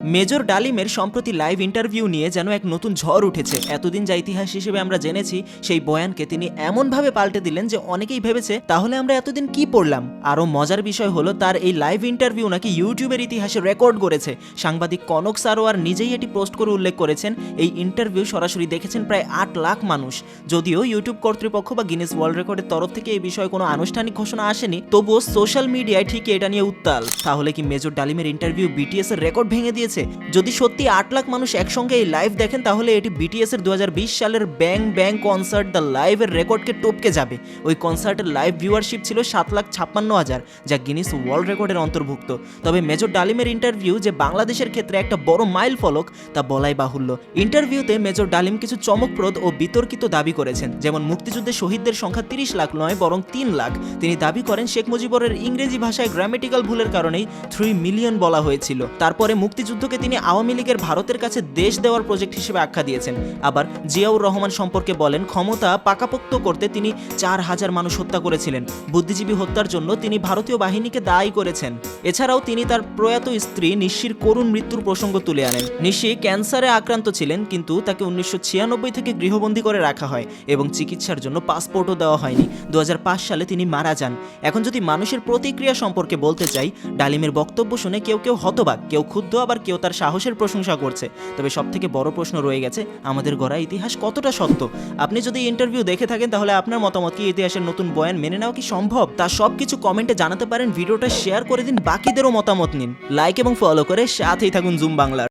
Major ডালিমের সম্প্রতি live interview নিয়ে যেন এক নতুন ঝড় উঠেছে। এতদিন যা ইতিহাস হিসেবে আমরা জেনেছি, সেই বয়ানকে তিনি এমনভাবে পাল্টে দিলেন যে অনেকেই ভেবেছে, তাহলে আমরা এতদিন কি পড়লাম? আরও মজার বিষয় হলো, তার এই লাইভ ইন্টারভিউ নাকি ইউটিউবের ইতিহাসে রেকর্ড করেছে সাংবাদিক কনক সারোয়ার নিজেই এটি পোস্ট করে উল্লেখ করেছেন, এই ইন্টারভিউ সরাসরি দেখেছেন প্রায় আট লাখ মানুষ। যদিও ইউটিউব কর্তৃপক্ষ বা গিনেস ওয়ার্ল্ড রেকর্ডের তরফ থেকে এই বিষয়ে কোনো আনুষ্ঠানিক ঘোষণা আসেনি, তবুও সোশ্যাল মিডিয়ায় ঠিকই এটা নিয়ে উত্তাল। তাহলে কি মেজর ডালিমের ইন্টারভিউ বিটিএস এর রেকর্ড ভেঙে দিয়েছে? যদি সত্যি আট লাখ মানুষ একসঙ্গে এই লাইভ দেখেন, তাহলে এটি বিটিএস এর দু সালের ব্যাং ব্যাং কনসার্ট দ্য লাইভের রেকর্ডকে টপকে যাবে। ওই কনসার্টের লাইভ ভিউয়ারশিপ ছিল সাত লাখ ছাপ্পান্ন হাজার, যা গিনিস ওয়ার্ল্ড রেকর্ডের অন্তর্ভুক্ত। তবে মেজর ডালিমের ইন্টারভিউ যে বাংলাদেশের ক্ষেত্রে একটা বড় মাইল ফলক, তা বলাই বাহুল্য। ইন্টারভিউতে মেজর ডালিম কিছু চমকপ্রদ ও বিতর্কিত দাবি করেছেন। যেমন, মুক্তিযুদ্ধে শহীদদের সংখ্যা তিরিশ লাখ নয়, বরং তিন লাখ। তিনি দাবি করেন, শেখ মুজিবরের ইংরেজি ভাষায় গ্রামেটিক্যাল ভুলের কারণেই থ্রি মিলিয়ন বলা হয়েছিল। তারপরে মুক্তিযুদ্ধকে তিনি আওয়ামী লীগের ভারতের কাছে দেশ দেওয়ার প্রজেক্ট হিসেবে আখ্যা দিয়েছেন। আবার জিয়াউর রহমান সম্পর্কে বলেন, ক্ষমতা পাকাপোক্ত করতে তিনি চার হাজার মানুষ হত্যা করেছিলেন। বুদ্ধিজীবী হত্যার জন্য তিনি ভারতীয় বাহিনীকে দায়ী করেছেন। এছাড়াও তিনি তার প্রয়াত স্ত্রী নিশির করুণ মৃত্যুর প্রসঙ্গ তুলে আনেন। নিশি ক্যান্সারে আক্রান্ত ছিলেন, কিন্তু তাকে উনিশশো ছিয়ানব্বই থেকে গৃহবন্দী করে রাখা হয় এবং চিকিৎসার জন্য পাসপোর্টও দেওয়া হয়নি। দু হাজার পাঁচ সালে তিনি মারা যান। এখন যদি মানুষের প্রতিক্রিয়া সম্পর্কে বলতে চাই, ডালিমের বক্তব্য শুনে কেউ কেউ হতবাক, কেউ ক্ষুব্ধ, আবার কেউ তার সাহসের প্রশংসা করছে। তবে সব থেকে বড় প্রশ্ন রয়ে গেছে, আমাদের গড়া ইতিহাস কতটা সত্য? আপনি যদি ইন্টারভিউ দেখে থাকেন, তাহলে আপনার মতামত কি ইতিহাসের নতুন বয়ান মেনে নেওয়া কি সম্ভব? তা সব কিছু কমেন্টে জানাতে পারেন, ভিডিওটা শেয়ার করে দিন, বাকিদেরও মতামত নিন। লাইক এবং ফলো করে সাথেই থাকুন জুম বাংলার।